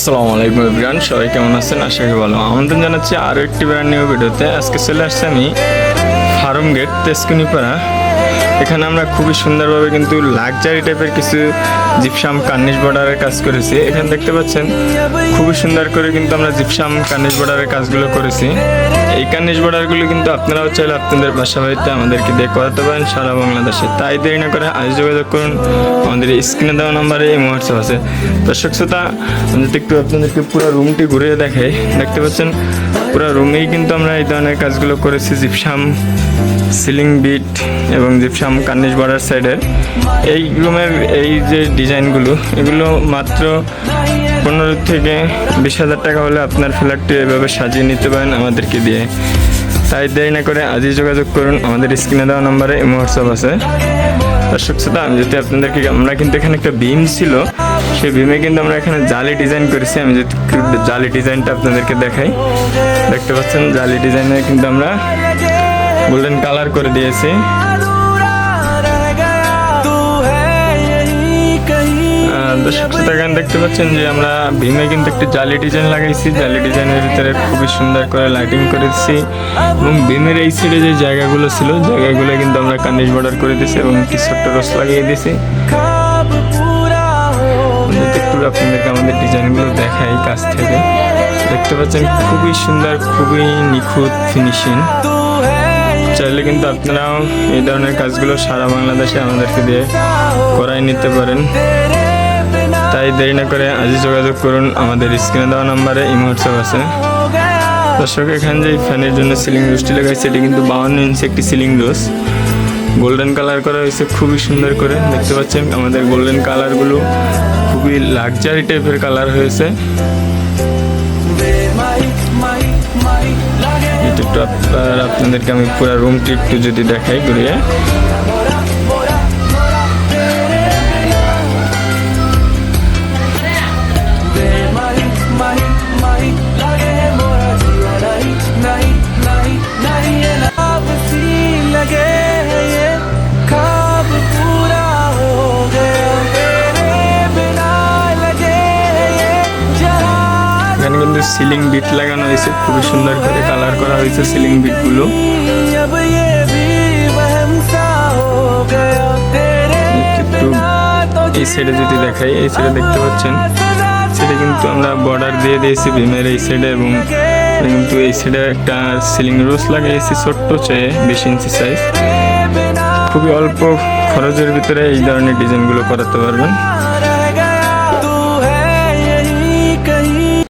আসসালামু আলাইকুম ইব্রান সবাই কেমন আছেন? আশা করি ভালো। আমন্ত্রণ জানাচ্ছি আরও একটি ব্র্যান্ড নিউ ভিডিওতে। আজকে চলে আসছি আমি ফার্ম গেট তেজকুনিপাড়া। এখানে আমরা খুবই সুন্দরভাবে কিন্তু লাক্সারি টাইপের কিছু জিপসাম কার্নিশ বর্ডারের কাজ করেছি। এখানে দেখতে পাচ্ছেন, খুবই সুন্দর করে কিন্তু আমরা জিপসাম কার্নিশ বর্ডারের কাজগুলো করেছি। এই কার্নিশ বর্ডারগুলো কিন্তু আপনারাও চাইলে আপনাদের বাসা বাড়িতে আমাদেরকে দিয়ে করাতে পারেন, সারা বাংলাদেশে। তাই দেরি না করে আজ যোগাযোগ করুন। আমাদের স্ক্রিনে দেওয়া নাম্বারে এই হোয়াটসঅ্যাপ আছে। দর্শক, শ্রোতা, আমি যদি একটু আপনাদেরকে পুরো রুমটি ঘুরিয়ে দেখাই, দেখতে পাচ্ছেন? পুরো রুমেই কিন্তু আমরা এই ধরনের কাজগুলো করেছি জিপসাম সিলিং বিট এবং জিপসাম কার্নিশ বর্ডার সাইডের এই রুমের এই যে ডিজাইনগুলো এগুলো মাত্র পনেরো থেকে বিশ হাজার টাকা হলে আপনার ফ্ল্যাটটি এভাবে সাজিয়ে নিতে পারেন আমাদেরকে দিয়ে। তাই দেরি না করে আজই যোগাযোগ করুন। আমাদের স্ক্রিনে দেওয়া নম্বরে এই হোয়াটসঅ্যাপ আছে। দর্শক শ্রোতা, আমি যদি আপনাদেরকে আমরা কিন্তু এখানে একটা বিম ছিল। সেই বিমে কিন্তু আমরা এখানে জালি ডিজাইন করেছি। আমি যদি জালি ডিজাইনটা আপনাদেরকে দেখাই। দেখতে পাচ্ছেন, জালি ডিজাইনে কিন্তু আমরা গোল্ডেন কালার করে দিয়েছি। দর্শক এখানে দেখতে পাচ্ছেন যে আমরা ভীমে কিন্তু একটি জালি ডিজাইন লাগাইছি। জালি ডিজাইনের ভিতরে খুবই সুন্দর করে লাইটিং করেছি এবং ভীমের এই সাইডে যে জায়গাগুলো ছিল, জায়গাগুলো কিন্তু আমরা কার্নিশ বর্ডার করে দিয়েছি এবং একটি ছোট্ট রস লাগিয়ে দিয়েছি। একটু আপনাদেরকে আমাদের ডিজাইনগুলো দেখাই কাছ থেকে। দেখতে পাচ্ছেন খুবই সুন্দর, খুবই নিখুঁত ফিনিশিং চাইলে কিন্তু আপনারাও এই ধরনের কাজগুলো সারা বাংলাদেশে আমাদেরকে দিয়ে করাই নিতে পারেন। তাই দেরি না করে আজই যোগাযোগ করুন। আমাদের স্ক্রিনে দেওয়া নাম্বারে ইমো হোয়াটসঅ্যাপ আছে। দর্শক, এখানে যে ফ্যানের জন্য সিলিং রোজটি লাগাইছে, এটি কিন্তু বাউন্ন ইঞ্চি একটি সিলিং রোজ গোল্ডেন কালার করা হয়েছে, খুবই সুন্দর করে। দেখতে পাচ্ছেন, আমাদের গোল্ডেন কালারগুলো খুবই লাক্সারি টাইপের কালার হয়েছে। একটু আপনাদেরকে আমি পুরো রুমটি একটু যদি দেখাই ঘুরিয়ে। কিন্তু সিলিং বিট লাগানো হয়েছে। খুবই সুন্দর করে কালার করা হয়েছে সিলিং বিটগুলো। এই সাইডে যদি দেখাই এই সাইডে দেখতে পাচ্ছেন সেটা কিন্তু আমরা বর্ডার দিয়ে দিয়েছি ভীমের এই সাইডে এবং কিন্তু এই সাইডে একটা সিলিং রোজ লাগিয়েছি ছোট্ট চেয়ে বিশ ইঞ্চি সাইজ খুবই অল্প খরচের ভিতরে এই ধরনের ডিজাইনগুলো করাতে পারবেন।